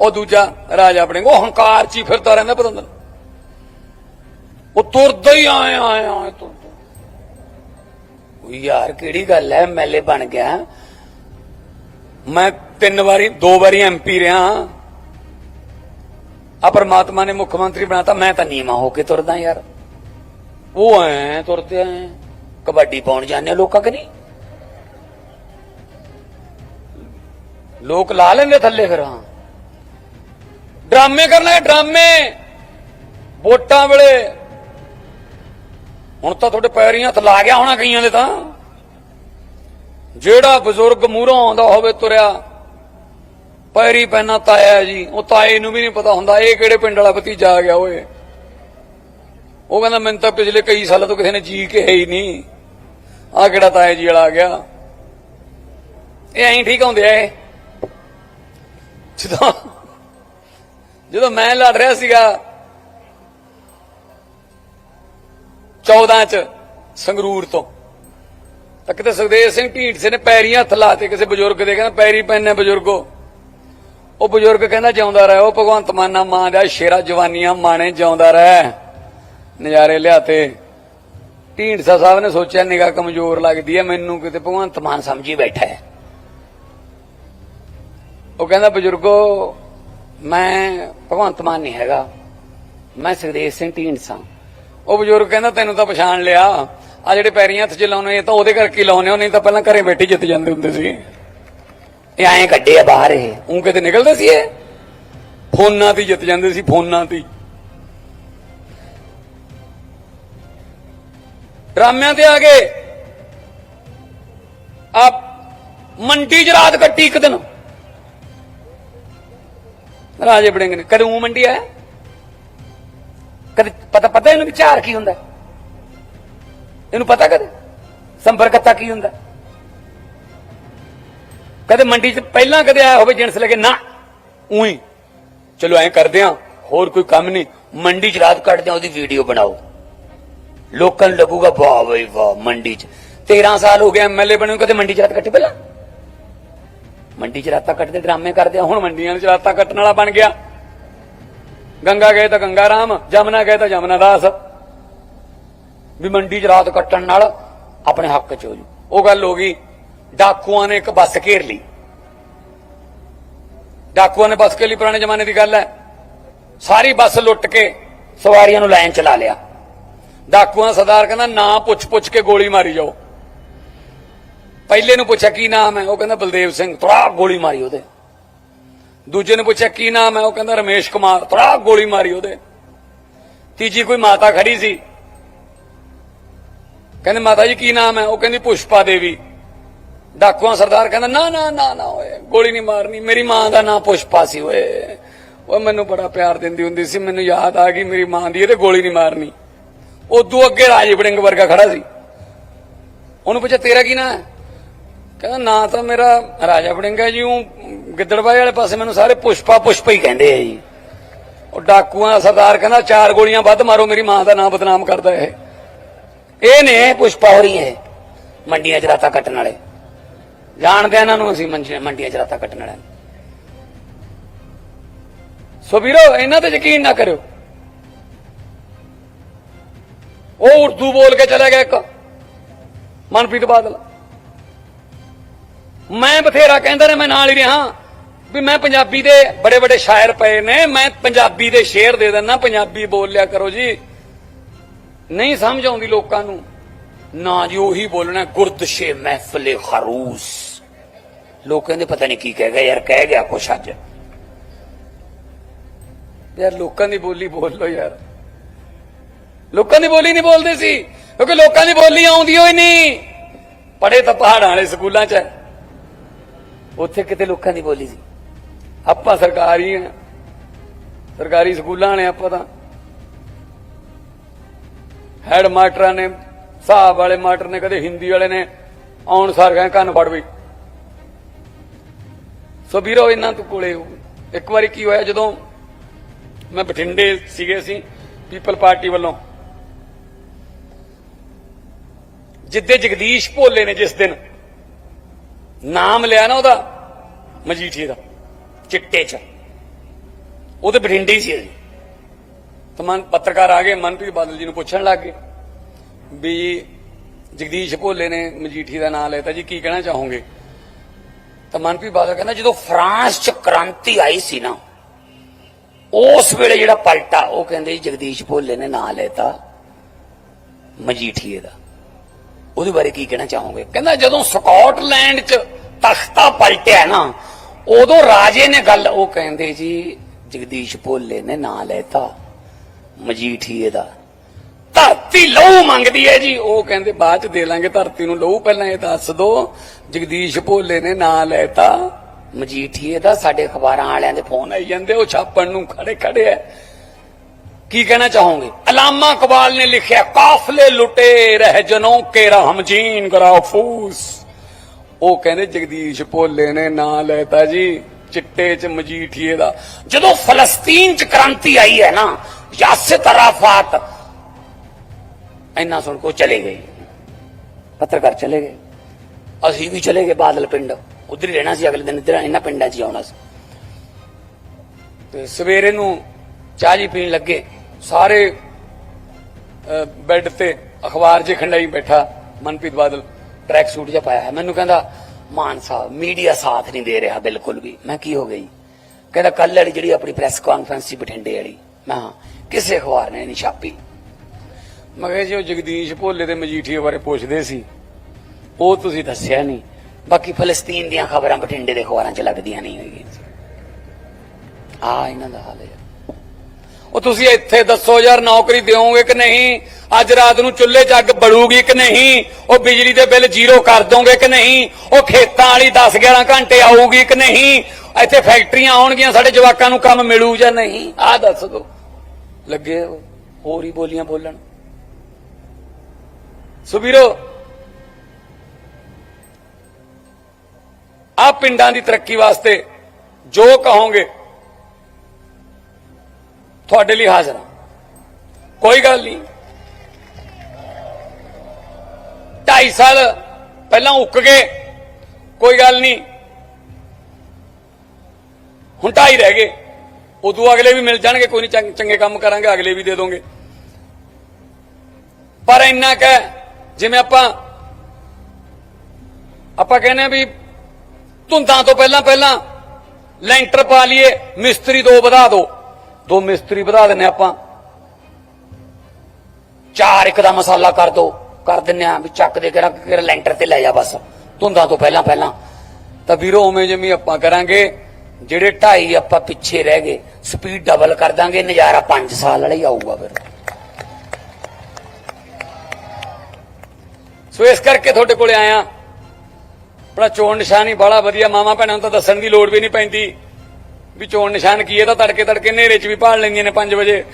ਉਹ ਦੂਜਾ ਰਾਜਾ ਆਪਣੇ ਉਹ ਹੰਕਾਰ ਚ ਹੀ ਫਿਰਦਾ ਰਹਿੰਦਾ ਪਤੰਦਰ। ਉਹ ਤੁਰਦਾ ਹੀ ਆਏ ਆਏ ਆਇਆ ਤੁਰਦਾ। ਉਹ ਯਾਰ ਕਿਹੜੀ ਗੱਲ ਐ ਐਮਐਲਏ ਬਣ ਗਿਆ। ਮੈਂ ਤਿੰਨ ਵਾਰੀ, ਦੋ ਵਾਰੀ ਐਮਪੀ ਰਿਹਾ ਆ ਪਰਮਾਤਮਾ ਨੇ ਮੁੱਖ ਮੰਤਰੀ ਬਣਾਤਾ, ਮੈਂ ਤਾਂ ਨੀਵਾ ਹੋ ਕੇ ਤੁਰਦਾ ਯਾਰ। ਉਹ ਐ ਤੁਰਦੇ ਐ। ਕਬੱਡੀ ਪਾਉਣ ਜਾਂਦੇ ਆ ਲੋਕਾਂ ਕਿ ਨਹੀਂ ਲੋਕ ਲਾ ਲੈਂਦੇ ਥੱਲੇ ਫਿਰ, ਹਾਂ। ਡਰਾਮੇ ਕਰਨਾ ਡਰਾਮੇ। ਵੋਟਾਂ ਵੇਲੇ। ਹੁਣ ਤਾਂ ਤੁਹਾਡੇ ਪੈਰੀਂ ਹੱਥ ਲਾ ਗਿਆ ਹੋਣਾ ਕਈਆਂ ਦੇ ਤਾਂ। ਜਿਹੜਾ ਬਜ਼ੁਰਗ ਮੂਹਰੋਂ ਆਉਂਦਾ ਹੋਵੇ ਤੁਰਿਆ, ਪੈਰੀ ਪੈਣਾ ਤਾਇਆ ਜੀ, ਉਹ ਤਾਏ ਨੂੰ ਵੀ ਨਹੀਂ ਪਤਾ ਹੁੰਦਾ, ਇਹ ਕਿਹੜੇ ਪਿੰਡ ਵਾਲਾ ਭਤੀਜਾ ਆ ਗਿਆ ਓਏ। ਉਹ ਕਹਿੰਦਾ, ਮੈਨੂੰ ਤਾਂ ਪਿਛਲੇ ਕਈ ਸਾਲਾਂ ਤੋਂ ਕਿਸੇ ਨੇ ਜੀ ਕੇ ਹੈ ਹੀ ਨਹੀਂ। ਆ ਕਿਹੜਾ ਤਾਇਆ ਜੀ ਵਾਲਾ ਆ ਗਿਆ। ਇਹ ਐਂ ਠੀਕ ਹੁੰਦੇ ਆ ਇਹ। ਜਦੋਂ ਮੈਂ ਲੜ ਰਿਹਾ ਸੀਗਾ 14 ਚ ਸੰਗਰੂਰ ਤੋਂ, ਤਾਂ ਕਿਤੇ ਸੁਖਦੇਵ ਸਿੰਘ ਢੀਂਡਸੇ ਨੇ ਪੈਰੀਆਂ ਹੱਥ ਲਾਤੇ, ਕਿਸੇ ਬਜ਼ੁਰਗ ਦੇ, ਕਹਿੰਦਾ ਪੈਰੀ ਪੈਨੇ ਬਜ਼ੁਰਗੋ। ਉਹ ਬਜ਼ੁਰਗ ਕਹਿੰਦਾ ਜਿਉਂਦਾ ਰਹਿ, ਉਹ ਭਗਵੰਤ ਮਾਨਾ ਮਾਂ ਦਾ ਸ਼ੇਰਾ, ਜਵਾਨੀਆਂ ਮਾਣੇ ਜਿਉਂਦਾ ਰਹਿ। ਨਜ਼ਾਰੇ ਲਿਆਤੇ। ਢੀਂਡਸਾ ਸਾਹਿਬ ਨੇ ਸੋਚਿਆ, ਨਿਗਾਹ ਕਮਜ਼ੋਰ ਲੱਗਦੀ ਹੈ ਮੈਨੂੰ ਕਿਤੇ ਭਗਵੰਤ ਮਾਨ ਸਮਝੀ ਬੈਠਾ ਹੈ ਉਹ ਕਹਿੰਦਾ, ਬਜ਼ੁਰਗੋ ਮੈਂ ਭਗਵੰਤ ਮਾਨ ਨਹੀਂ ਹੈਗਾ। ਮੈਂ ਸੁਖਦੇਵ ਸਿੰਘ ਢੀਂਡਸਾ ਉਹ ਬਜ਼ੁਰਗ ਕਹਿੰਦਾ, ਤੈਨੂੰ ਤਾਂ ਪਛਾਣ ਲਿਆ। ਆ ਜਿਹੜੇ ਪੈਰੀਆਂ ਹੱਥ ਚ ਲਾਉਣੇ, ਇਹ ਤਾਂ ਉਹਦੇ ਕਰਕੇ ਲਾਉਣੇ ਹੋ ਨਹੀਂ ਤਾਂ ਪਹਿਲਾਂ ਘਰੇ ਬੈਠੇ ਜਿੱਤ ਜਾਂਦੇ ਹੁੰਦੇ ਸੀ। ਇਹ ਐਂ ਕੱਢੇ ਆ ਬਾਹਰ ਇਹ। ਉਹ ਕਿਤੇ ਨਿਕਲਦੇ ਸੀ ਇਹ? ਫੋਨਾਂ ਤੇ ਜਿੱਤ ਜਾਂਦੇ ਸੀ, ਫੋਨਾਂ ਤੇ ਡਰਾਮਿਆਂ ਤੇ ਆ ਗਏ। ਆ ਮੰਡੀ ਚ ਰਾਤ ਕੱਟੀ ਇੱਕ ਦਿਨ। ਰਾਜੇ ਬੜਿੰਗ ਨੇ। ਕਦੇ ਉਹ ਮੰਡੀ ਆਇਆ? ਕਦੇ ਪਤਾ ਪਤਾ ਇਹਨੂੰ ਵਿਚਾਰ ਕੀ ਹੁੰਦਾ? ਇਹਨੂੰ ਪਤਾ ਕਦੇ? ਸੰਪਰਕਤਾ ਕੀ ਹੁੰਦਾ? ਕਦੇ ਮੰਡੀ 'ਚ ਪਹਿਲਾਂ ਕਦੇ ਆਇਆ ਹੋਵੇ ਜਿੰਸ ਕੇ? ਨਾ। ਉਹੀ ਚਲੋ ਐਂ ਕਰਦੇ ਆ ਹੋਰ ਕੋਈ ਕੰਮ ਨਹੀਂ। ਮੰਡੀ 'ਚ ਰਾਤ ਕੱਢਦੇ ਆ ਉਹਦੀ ਵੀਡੀਓ ਬਣਾਓ। ਲੋਕਾਂ ਨੂੰ ਲੱਗੂਗਾ ਵਾਹ ਬਈ ਵਾਹ ਮੰਡੀ 'ਚ। 13 ਸਾਲ ਹੋ ਗਏ ਐਮਐਲਏ ਬਣੇ ਨੂੰ, ਕਦੇ ਮੰਡੀ 'ਚ ਰਾਤ ਕੱਟੀ ਪਹਿਲਾਂ? ਮੰਡੀ 'ਚ ਰਾਤਾਂ ਕੱਟਦੇ, ਡਰਾਮੇ ਕਰਦੇ ਆ। ਹੁਣ ਮੰਡੀਆਂ 'ਚ ਰਾਤਾਂ ਕੱਟਣ ਵਾਲਾ ਬਣ ਗਿਆ। ਗੰਗਾ ਗਏ ਤਾਂ ਗੰਗਾ ਰਾਮ, ਜਮਨਾ ਗਏ ਤਾਂ ਜਮਨਾ ਦਾਸ। ਵੀ ਮੰਡੀ 'ਚ ਰਾਤ ਕੱਟਣ ਨਾਲ ਆਪਣੇ ਹੱਕ 'ਚ ਹੋ ਜੂ। ਉਹ ਗੱਲ ਹੋ ਗਈ, ਡਾਕੂਆਂ ਨੇ ਇੱਕ ਬੱਸ ਘੇਰ ਲਈ। ਡਾਕੂਆਂ ਨੇ ਬੱਸ ਕੇ ਲਈ, ਪੁਰਾਣੇ ਜ਼ਮਾਨੇ ਦੀ ਗੱਲ ਹੈ। ਸਾਰੀ ਬੱਸ ਲੁੱਟ ਕੇ ਸਵਾਰੀਆਂ ਨੂੰ ਲਾਈਨ ਚਲਾ ਲਿਆ। ਡਾਕੂਆਂ ਦਾ ਸਰਦਾਰ ਕਹਿੰਦਾ, ਨਾ ਪੁੱਛ ਪੁੱਛ ਕੇ ਗੋਲੀ ਮਾਰੀ ਜਾਓ। ਪਹਿਲੇ ਨੂੰ ਪੁੱਛਿਆ, ਕੀ ਨਾਮ ਹੈ? ਉਹ ਕਹਿੰਦਾ ਬਲਦੇਵ ਸਿੰਘ। ਥੋੜਾ ਗੋਲੀ ਮਾਰੀ ਉਹਦੇ। ਦੂਜੇ ਨੂੰ ਪੁੱਛਿਆ, ਕੀ ਨਾਮ ਹੈ? ਉਹ ਕਹਿੰਦਾ ਰਮੇਸ਼ ਕੁਮਾਰ। ਥੋੜਾ ਗੋਲੀ ਮਾਰੀ ਉਹਦੇ। ਤੀਜੀ ਕੋਈ ਮਾਤਾ ਖੜੀ ਸੀ। ਕਹਿੰਦੇ, ਮਾਤਾ ਜੀ, ਕੀ ਨਾਮ ਹੈ? ਉਹ ਕਹਿੰਦੀ, ਪੁਸ਼ਪਾ ਦੇਵੀ। ਡਾਕੂਆਂ ਸਰਦਾਰ ਕਹਿੰਦਾ, ਨਾ ਨਾ ਨਾ ਨਾ, ਓਏ, ਗੋਲੀ ਨਹੀਂ ਮਾਰਨੀ। ਮੇਰੀ ਮਾਂ ਦਾ ਨਾਂ ਪੁਸ਼ਪਾ ਸੀ, ਓਏ। ਉਹ ਮੈਨੂੰ ਬੜਾ ਪਿਆਰ ਦਿੰਦੀ ਹੁੰਦੀ ਸੀ। ਮੈਨੂੰ ਯਾਦ ਆ ਗਈ, ਮੇਰੀ ਮਾਂ ਦੀ ਇਹਦੇ ਗੋਲੀ ਨਹੀਂ ਮਾਰਨੀ। ਉਦੋਂ ਅੱਗੇ ਰਾਜੇ ਵੜਿੰਗ ਵਰਗਾ ਖੜਾ ਸੀ। ਉਹਨੂੰ ਪੁੱਛਿਆ, ਤੇਰਾ ਕੀ ਨਾਂ ਹੈ? ਕਹਿੰਦਾ, ਨਾਂ ਤਾਂ ਮੇਰਾ ਰਾਜਾ ਵੜਿੰਗ ਹੈ ਜੀ, ਉਹ ਗਿੱਦੜਬਾਈ ਵਾਲੇ ਪਾਸੇ ਮੈਨੂੰ ਸਾਰੇ ਪੁਸ਼ਪਾ ਪੁਸ਼ਪਾ ਹੀ ਕਹਿੰਦੇ ਆ ਜੀ। ਉਹ ਡਾਕੂਆਂ ਦਾ ਸਰਦਾਰ ਕਹਿੰਦਾ, ਚਾਰ ਗੋਲੀਆਂ ਵੱਧ ਮਾਰੋ, ਮੇਰੀ ਮਾਂ ਦਾ ਨਾਮ ਬਦਨਾਮ ਕਰਦਾ ਇਹ। ਇਹ ਨੇ ਪੁਸ਼ਪਾ ਹੋ ਰਹੀ ਇਹ, ਮੰਡੀਆਂ ਚ ਰਾਤਾਂ ਕੱਟਣ ਵਾਲੇ। ਜਾਣਦੇ ਇਹਨਾਂ ਨੂੰ ਅਸੀਂ ਮੰਡੀਆਂ ਚ ਰਾਤਾਂ ਕੱਟਣ ਵਾਲਿਆਂ ਨੂੰ। ਸੋ ਵੀਰੋ, ਇਹਨਾਂ ਤੇ ਯਕੀਨ ਨਾ ਕਰਿਓ। ਉਹ ਉਰਦੂ ਬੋਲ ਕੇ ਚਲਾ ਗਿਆ ਇੱਕ। ਮਨਪ੍ਰੀਤ ਬਾਦਲ। ਮੈਂ ਬਥੇਰਾ ਕਹਿੰਦਾ ਰਿਹਾ, ਮੈਂ ਨਾਲ ਹੀ ਰਿਹਾ। ਵੀ ਮੈਂ ਪੰਜਾਬੀ ਦੇ ਬੜੇ ਬੜੇ ਸ਼ਾਇਰ ਪਏ ਨੇ, ਮੈਂ ਪੰਜਾਬੀ ਦੇ ਸ਼ੇਰ ਦੇ ਦਿੰਦਾ, ਪੰਜਾਬੀ ਬੋਲ ਲਿਆ ਕਰੋ ਜੀ। ਨਹੀਂ ਸਮਝ ਆਉਂਦੀ ਲੋਕਾਂ ਨੂੰ। ਨਾ ਜੀ ਉਹੀ ਬੋਲਣਾ ਗੁਰਦਸ਼ੇ ਮਹਿਫਲੇ ਖਰੂਸ। ਲੋਕ ਕਹਿੰਦੇ ਪਤਾ ਨਹੀਂ ਕੀ ਕਹਿ ਗਿਆ, ਯਾਰ ਕਹਿ ਗਿਆ ਕੁਛ ਅੱਜ। ਯਾਰ ਲੋਕਾਂ ਦੀ ਬੋਲੀ ਬੋਲ ਲੋ ਯਾਰ। ਲੋਕਾਂ ਦੀ ਬੋਲੀ ਨਹੀਂ ਬੋਲਦੇ ਸੀ, ਕਿਉਂਕਿ ਲੋਕਾਂ ਦੀ ਬੋਲੀ ਆਉਂਦੀ ਹੋਈ ਨਹੀਂ। ਪੜੇ ਤਾਂ ਪਹਾੜਾਂ ਵਾਲੇ ਸਕੂਲਾਂ 'ਚ। ਉੱਥੇ ਕਿਤੇ ਲੋਕਾਂ ਦੀ ਬੋਲੀ ਸੀ। ਆਪਾਂ ਸਰਕਾਰੀ ਆ। ਸਰਕਾਰੀ ਸਕੂਲਾਂ ਨੇ ਆਪਾਂ ਤਾਂ। ਹੈਡ ਮਾਸਟਰਾਂ ਨੇ, ਹਿਸਾਬ ਵਾਲੇ ਮਾਸਟਰ ਨੇ, ਕਦੇ ਹਿੰਦੀ ਵਾਲੇ ਨੇ, ਆਉਣ ਸਾਰ ਗਏ ਕੰਨ ਫੜ ਬਈ। ਸੋ ਵੀਰੋ, ਇਹਨਾਂ ਤੋਂ ਕੋਲੇ ਹੋ। ਇੱਕ ਵਾਰੀ ਕੀ ਹੋਇਆ, ਜਦੋਂ ਮੈਂ ਬਠਿੰਡੇ ਸੀਗੇ ਸੀ ਪੀਪਲ ਪਾਰਟੀ ਵੱਲੋਂ। ਜਿੱਦੇ ਜਗਦੀਸ਼ ਭੋਲੇ ਨੇ ਜਿਸ ਦਿਨ ਨਾਮ ਲਿਆ ਨਾ ਉਹਦਾ, ਮਜੀਠੀਏ ਦਾ, ਚਿੱਟੇ ਚ। ਉਹ ਤੇ ਬਠਿੰਡੇ ਸੀ ਜੀ ਤਾਂ ਮਨ, ਪੱਤਰਕਾਰ ਆ ਗਏ, ਮਨਪ੍ਰੀਤ ਬਾਦਲ ਜੀ ਨੂੰ ਪੁੱਛਣ ਲੱਗ ਗਏ ਵੀ ਜਗਦੀਸ਼ ਭੋਲੇ ਨੇ ਮਜੀਠੀ ਦਾ ਨਾਮ ਲੈਤਾ ਜੀ, ਕੀ ਕਹਿਣਾ ਚਾਹੋਗੇ? ਤਾਂ ਮਨਪ੍ਰੀਤ ਬਾਦਲ ਕਹਿੰਦਾ, ਜਦੋਂ ਫਰਾਂਸ ਚ ਕ੍ਰਾਂਤੀ ਆਈ ਸੀ ਨਾ, ਉਸ ਵੇਲੇ ਜਿਹੜਾ ਪਲਟਾ, ਉਹ ਕਹਿੰਦੇ ਜਗਦੀਸ਼ ਭੋਲੇ ਨੇ ਨਾਮ ਲੈਤਾ ਮਜੀਠੀਏ ਦਾ। ਉਹਦੇ ਬਾਰੇ ਕੀ ਕਹਿਣਾ ਚਾਹੋਗੇ? ਕਹਿੰਦਾ ਜਦੋਂ ਸਕਾਟਲੈਂਡ ਚ ਤਖਤਾ ਪਲਟਿਆ ਨਾ, ਉਦੋਂ ਰਾਜੇ ਨੇ ਗੱਲ, ਉਹ ਕਹਿੰਦੇ ਜੀ, ਜਗਦੀਸ਼ ਭੋਲੇ ਨੇ ਨਾਂ ਲੈਤਾ, ਮਜੀਠੀਏ ਦਾ। ਧਰਤੀ ਲਹੂ ਮੰਗਦੀ ਹੈ ਜੀ। ਉਹ ਕਹਿੰਦੇ, ਬਾਅਦ ਚ ਦੇ ਲਾਂਗੇ ਧਰਤੀ ਨੂੰ ਲਹੂ, ਪਹਿਲਾਂ ਇਹ ਦੱਸ ਦੋ, ਜਗਦੀਸ਼ ਭੋਲੇ ਨੇ ਨਾਂ ਲੈਤਾ, ਮਜੀਠੀਏ ਦਾ, ਸਾਡੇ ਅਖਬਾਰਾਂ ਵਾਲਿਆਂ ਦੇ ਫੋਨ ਆਈ ਜਾਂਦੇ, ਉਹ ਛਾਪਣ ਨੂੰ ਖੜੇ ਖੜੇ ਐ ਕੀ ਕਹਿਣਾ ਚਾਹੋਗੇ? ਅਲਾਮਾ ਇਕਬਾਲ ਨੇ ਲਿਖਿਆ, ਕਾਫਲੇ ਲੁਟੇ ਰਹਿ ਜਨੋਂ ਕੇ ਰਹਿਮ ਜੀਨ ਉਹ ਕਹਿੰਦੇ, ਜਗਦੀਸ਼ ਭੋਲੇ ਨੇ ਨਾਂ ਲੈਤਾ ਜੀ, ਚਿੱਟੇ ਚ ਮਜੀਠੀਏ ਦਾ। ਜਦੋਂ ਫਲਸਤੀਨ ਚ ਕ੍ਰਾਂਤੀ ਆਈ ਹੈ ਨਾ ਯਾਸਿਰ ਤਰਾਫਾਤ ਇੰਨਾ ਸੁਣ ਕੋ ਚਲੇ ਗਏ। ਪੱਤਰਕਾਰ ਚਲੇ ਗਏ। ਅਸੀਂ ਵੀ ਚਲੇ ਗਏ ਬਾਦਲ ਪਿੰਡ। ਉਧਰ ਹੀ ਰਹਿਣਾ ਸੀ, ਅਗਲੇ ਦਿਨ ਇੱਧਰ ਇਹਨਾਂ ਪਿੰਡਾਂ 'ਚ ਹੀ ਆਉਣਾ ਸੀ। ਤੇ ਸਵੇਰੇ ਨੂੰ ਚਾਹ ਜੀ ਪੀਣ ਲੱਗੇ। ਸਾਰੇ ਅਹ, ਬੈੱਡ ਤੇ ਅਖਬਾਰ 'ਚ ਖੰਡਾਈ ਬੈਠਾ ਮਨਪ੍ਰੀਤ ਬਾਦਲ। ਟਰੈਕ ਸੂਟ ਜਿਹਾ ਪਾਇਆ ਹੈ। ਮੈਨੂੰ ਕਹਿੰਦਾ ਮਾਨ ਸਾਹਿਬ ਮੀਡੀਆ ਸਾਥ ਨਹੀਂ ਦੇ ਰਿਹਾ ਬਿਲਕੁਲ ਵੀ। ਮੈਂ ਕੀ ਹੋ ਗਈ ਕਹਿੰਦਾ ਕੱਲ ਵਾਲੀ ਜਿਹੜੀ ਆਪਣੀ ਪ੍ਰੈਸ ਕਾਨਫਰੰਸ ਸੀ ਬਠਿੰਡੇ ਵਾਲੀ। ਮੈਂ ਹਾਂ, ਕਿਸੇ ਅਖਬਾਰ ਨੇ ਨਹੀਂ ਛਾਪੀ? ਮੈਂ ਕਿਹਾ ਜੀ ਉਹ ਜਗਦੀਸ਼ ਭੋਲੇ ਤੇ ਮਜੀਠੀਏ ਬਾਰੇ ਪੁੱਛਦੇ ਸੀ। ਉਹ ਤੁਸੀਂ ਦੱਸਿਆ ਨਹੀਂ। ਬਾਕੀ ਫਲਸਤੀਨ ਦੀਆਂ ਖਬਰਾਂ ਬਠਿੰਡੇ ਦੇ ਅਖਬਾਰਾਂ 'ਚ ਲੱਗਦੀਆਂ ਨਹੀਂ ਹੈਗੀਆਂ। ਆ ਇਹਨਾਂ ਦਾ ਹਾਲ ਹੈ। ਉਹ ਤੁਸੀਂ ਇੱਥੇ ਦੱਸੋ ਯਾਰ ਨੌਕਰੀ ਦਿਓਗੇ ਕਿ ਨਹੀਂ? ਅੱਜ ਰਾਤ ਨੂੰ ਚੁੱਲ੍ਹੇ 'ਚ ਅੱਗ ਬਲੂਗੀ ਕਿ ਨਹੀਂ? ਉਹ ਬਿਜਲੀ ਦੇ ਬਿੱਲ ਜ਼ੀਰੋ ਕਰ ਦੋਗੇ ਕਿ ਨਹੀਂ? ਉਹ ਖੇਤਾਂ ਵਾਲੀ 10 11 ਘੰਟੇ ਆਊਗੀ ਕਿ ਨਹੀਂ? ਇੱਥੇ ਫੈਕਟਰੀਆਂ ਆਉਣਗੀਆਂ ਸਾਡੇ ਜਵਾਕਾਂ ਨੂੰ ਕੰਮ ਮਿਲੂ ਜਾਂ ਨਹੀਂ? ਆਹ ਦੱਸ ਦੋ। ਲੱਗੇ ਹੋ, ਹੋਰ ਹੀ ਬੋਲੀਆਂ ਬੋਲਣ। ਸੁਬੀਰੋ ਆ ਪਿੰਡਾਂ ਦੀ ਤਰੱਕੀ ਵਾਸਤੇ ਜੋ ਕਹੋਗੇ ਤੁਹਾਡੇ ਲਈ ਹਾਜ਼ਰ ਹਾਂ। ਕੋਈ ਗੱਲ ਨਹੀਂ। 2.5 ਸਾਲ ਪਹਿਲਾਂ ਉੱਕ ਗਏ। ਕੋਈ ਗੱਲ ਨਹੀਂ। ਹੁਣ ਢਾਈ ਰਹਿ ਗਏ। ਉਦੋਂ ਅਗਲੇ ਵੀ ਮਿਲ ਜਾਣਗੇ, ਕੋਈ ਨਹੀਂ, ਚੰਗੇ ਕੰਮ ਕਰਾਂਗੇ, ਅਗਲੇ ਵੀ ਦੇ ਦੋਗੇ। ਪਰ ਇੰਨਾ ਕਹਿ ਜਿਵੇਂ ਆਪਾਂ ਆਪਾਂ ਕਹਿੰਦੇ ਆ ਵੀ ਧੁੰਦਾਂ ਤੋਂ ਪਹਿਲਾਂ ਪਹਿਲਾਂ ਲੈਂਟਰ ਪਾ ਲਈਏ, ਮਿਸਤਰੀ ਦੋ ਵਧਾ ਦਿਓ ਦੋ ਮਿਸਤਰੀ ਵਧਾ ਦਿੰਨੇ ਆਪਾਂ। ਚਾਰ ਇੱਕ ਦਾ ਮਸਾਲਾ ਕਰ ਦੋ, ਕਰ ਦਿੰਨੇ ਆ ਵੀ ਚੱਕ ਦੇ ਕਰਾਂ ਕਿ ਲੈਂਟਰ ਤੇ ਲੈ ਜਾ ਬਸ। ਧੁੰਦਾਂ ਤੋਂ ਪਹਿਲਾਂ ਪਹਿਲਾਂ। ਤਾਂ ਵੀਰੋ, ਉਵੇਂ ਜਿਵੇਂ ਆਪਾਂ ਕਰਾਂਗੇ, ਜਿਹੜੇ ਢਾਈ ਆਪਾਂ ਪਿੱਛੇ ਰਹਿ ਗਏ ਸਪੀਡ ਡਬਲ ਕਰ ਦਾਂਗੇ, ਨਜ਼ਾਰਾ 5 ਸਾਲ ਵਾਲਾ ਹੀ ਆਊਗਾ ਫਿਰ। ਸੋ ਇਸ ਕਰਕੇ ਤੁਹਾਡੇ ਕੋਲੇ ਆਇਆ। ਆਪਣਾ ਚੋਣ ਨਿਸ਼ਾਨ ਹੀ ਬੜਾ ਵਧੀਆ ਮਾਮਾ ਭੈਣਾਂ ਨੂੰ ਤਾਂ ਦੱਸਣ ਦੀ ਲੋੜ ਵੀ ਨਹੀਂ ਪੈਂਦੀ। ਵੀ ਚੋਣ ਨਿਸ਼ਾਨ ਕੀ ਹੈ? ਤਾਂ ਤੜਕੇ ਤੜਕੇ ਹਨੇਰੇ 'ਚ ਵੀ ਭਾਲ ਲੈਂਦੀਆਂ ਨੇ 5 ਵਜੇ।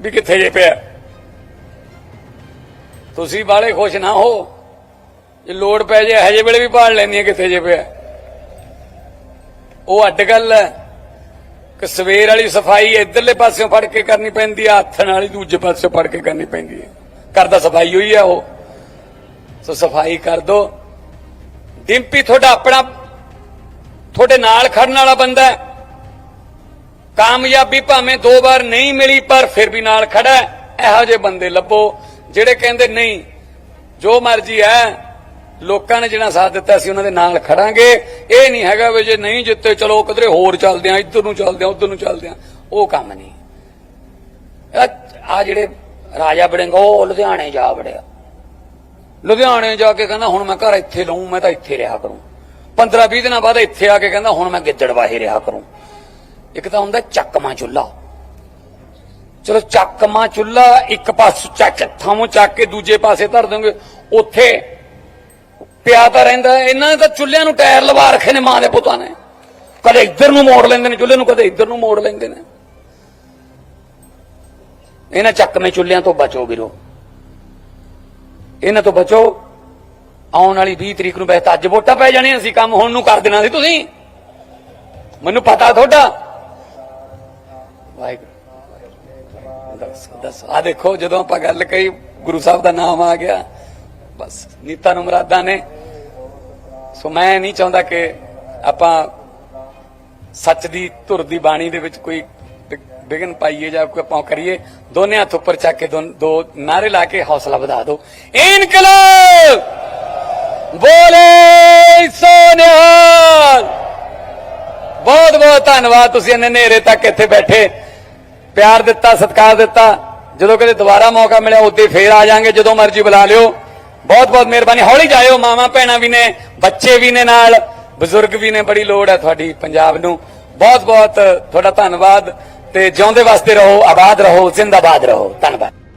ਵੀ ਕਿੱਥੇ ਜੇ ਪਿਆ। ਤੁਸੀਂ ਬਾਲੇ ਖੁਸ਼ ਨਾ ਹੋ। ਜੇ ਲੋੜ ਪੈ ਜੇ ਹਜੇ ਵੇਲੇ ਵੀ ਭਾਲ ਲੈਂਦੀਆਂ ਕਿੱਥੇ ਜੇ ਪਿਆ। ਉਹ ਅੱਡ ਗੱਲ ਹੈ ਕਿ ਸਵੇਰ ਵਾਲੀ ਸਫ਼ਾਈ ਇਧਰਲੇ ਪਾਸਿਓਂ ਫੜ ਕੇ ਕਰਨੀ ਪੈਂਦੀ ਆ ਹੱਥਣ ਵਾਲੀ ਦੂਜੇ ਪਾਸਿਓਂ ਫੜ ਕੇ ਕਰਨੀ ਪੈਂਦੀ ਹੈ। ਘਰ ਦਾ ਸਫ਼ਾਈ ਹੋਈ ਆ ਉਹ। ਸੋ ਸਫ਼ਾਈ ਕਰ ਦੋ। ਡਿੰਪੀ, ਤੁਹਾਡਾ ਆਪਣਾ ਤੁਹਾਡੇ ਨਾਲ ਖੜਨ ਵਾਲਾ ਬੰਦਾ ਹੈ। ਕਾਮਯਾਬੀ ਭਾਵੇਂ ਦੋ ਵਾਰ ਨਹੀਂ ਮਿਲੀ, ਪਰ ਫਿਰ ਵੀ ਨਾਲ ਖੜਾ ਇਹੋ ਜਿਹੇ ਬੰਦੇ ਲੱਭੋ, ਜਿਹੜੇ ਕਹਿੰਦੇ, ਨਹੀਂ, ਜੋ ਮਰਜ਼ੀ ਹੈ, ਲੋਕਾਂ ਨੇ ਜਿਹੜਾ ਸਾਥ ਦਿੱਤਾ ਸੀ, ਉਹਨਾਂ ਦੇ ਨਾਲ ਖੜਾਂਗੇ। ਇਹ ਨਹੀਂ ਹੈਗਾ ਵੀ ਜੇ ਨਹੀਂ ਜਿੱਤੇ, ਚਲੋ ਕਿਧਰੇ ਹੋਰ ਚੱਲਦੇ ਆ ਇੱਧਰ ਨੂੰ ਚੱਲਦੇ ਆ ਉੱਧਰ ਨੂੰ ਚੱਲਦੇ ਆ ਉਹ ਕੰਮ ਨਹੀਂ। ਆ ਜਿਹੜੇ ਰਾਜਾ ਬੜਿੰਗਾ ਉਹ ਲੁਧਿਆਣੇ ਜਾ ਵੜਿਆ। ਲੁਧਿਆਣੇ ਜਾ ਕੇ ਕਹਿੰਦਾ, ਹੁਣ ਮੈਂ ਘਰ ਇੱਥੇ ਲਊਂ, ਮੈਂ ਤਾਂ ਇੱਥੇ ਰਿਹਾ ਕਰੂੰ। 15 20 ਦਿਨਾਂ ਬਾਅਦ ਇੱਥੇ ਆ ਕੇ ਕਹਿੰਦਾ, ਹੁਣ ਮੈਂ ਗਿੱਦੜਵਾਹੀ ਰਿਹਾ ਕਰੂੰ। ਇੱਕ ਤਾਂ ਹੁੰਦਾ ਚੱਕਮਾ ਚੁੱਲਾ। ਚਲੋ ਚੱਕਮਾ ਚੁੱਲਾ ਇੱਕ ਪਾਸੇ ਚੱਕ ਥਾਮੋਂ ਚੱਕ ਕੇ ਦੂਜੇ ਪਾਸੇ ਧਰ ਦੋਗੇ ਉੱਥੇ ਪਿਆ ਤਾਂ ਰਹਿੰਦਾ ਇਹਨਾਂ ਨੇ ਤਾਂ ਚੁੱਲ੍ਹਿਆਂ ਨੂੰ ਟਾਇਰ ਲਵਾ ਰੱਖੇ ਨੇ ਮਾਂ ਦੇ ਪੁੱਤਾਂ ਨੇ। ਕਦੇ ਇੱਧਰ ਨੂੰ ਮੋੜ ਲੈਂਦੇ ਨੇ ਚੁੱਲ੍ਹੇ ਨੂੰ, ਕਦੇ ਇੱਧਰ ਨੂੰ ਮੋੜ ਲੈਂਦੇ ਨੇ। ਇਹਨਾਂ ਚੱਕਵੇਂ ਚੁੱਲ੍ਹਿਆਂ ਤੋਂ ਬਚੋ ਵੀਰੋ। ਇਹਨਾਂ ਤੋਂ ਬਚੋ। ਆਉਣ ਵਾਲੀ 20 ਤਰੀਕ ਨੂੰ ਵੈਸੇ ਤਾਂ ਅੱਜ ਵੋਟਾਂ ਪੈ ਜਾਣੀਆਂ ਸੀ, ਕੰਮ ਹੁਣ ਨੂੰ ਕਰ ਦੇਣਾ ਸੀ ਤੁਸੀਂ। ਮੈਨੂੰ ਪਤਾ ਤੁਹਾਡਾ। ਵਾਹਿਗੁਰੂ। ਦੱਸ ਦੱਸ। ਆ ਦੇਖੋ, ਜਦੋਂ ਆਪਾਂ ਗੱਲ ਕਹੀ, ਗੁਰੂ ਸਾਹਿਬ ਦਾ ਨਾਮ ਆ ਗਿਆ। ਬਸ, ਨੀਤਾ ਨੂੰ ਮੁਰਾਦਾਂ ਨੇ। ਸੋ ਮੈਂ ਨਹੀਂ ਚਾਹੁੰਦਾ ਕਿ ਆਪਾਂ ਸੱਚ ਦੀ, ਧੁਰ ਦੀ ਬਾਣੀ ਦੇ ਵਿੱਚ ਕੋਈ ਵਿ- ਵਿਘਨ ਪਾਈਏ ਜਾਂ ਕੋਈ ਆਪਾਂ ਕਰੀਏ। ਦੋਨੇ ਹੱਥ ਉੱਪਰ ਚੱਕ ਕੇ ਦੋ ਦੋ ਨਾਰੇ ਲਾ ਕੇ ਹੌਸਲਾ ਵਧਾ ਦਿਓ। ਇਨਕਲਾਬ! ਬੋਲੇ ਸੋਨਿਹਾਲ ਬਹੁਤ ਬਹੁਤ ਧੰਨਵਾਦ ਤੁਸੀਂ ਇੰਨੇ ਹਨੇਰੇ ਤੱਕ ਇੱਥੇ ਬੈਠੇ। ਪਿਆਰ ਦਿੱਤਾ, ਸਤਿਕਾਰ ਦਿੱਤਾ। ਜਦੋਂ ਕਦੇ ਦੁਬਾਰਾ ਮੌਕਾ ਮਿਲਿਆ ਉਦੋਂ ਫੇਰ ਆ ਜਾਾਂਗੇ, ਜਦੋਂ ਮਰਜ਼ੀ ਬੁਲਾ ਲਿਓ। ਬਹੁਤ ਬਹੁਤ ਮਿਹਰਬਾਨੀ। ਹੌਲੀ ਜਾਇਓ, ਮਾਵਾਂ ਭੈਣਾਂ ਵੀ ਨੇ, ਬੱਚੇ ਵੀ ਨੇ ਨਾਲ। ਬਜ਼ੁਰਗ ਵੀ ਨੇ, ਬੜੀ ਲੋੜ ਹੈ ਤੁਹਾਡੀ ਪੰਜਾਬ ਨੂੰ। ਬਹੁਤ ਬਹੁਤ ਤੁਹਾਡਾ ਧੰਨਵਾਦ ਤੇ ਜਿਉਂਦੇ ਵਾਸਤੇ ਰਹੋ, ਆਬਾਦ ਰਹੋ, ਜ਼ਿੰਦਾਬਾਦ ਰਹੋ। ਧੰਨਵਾਦ।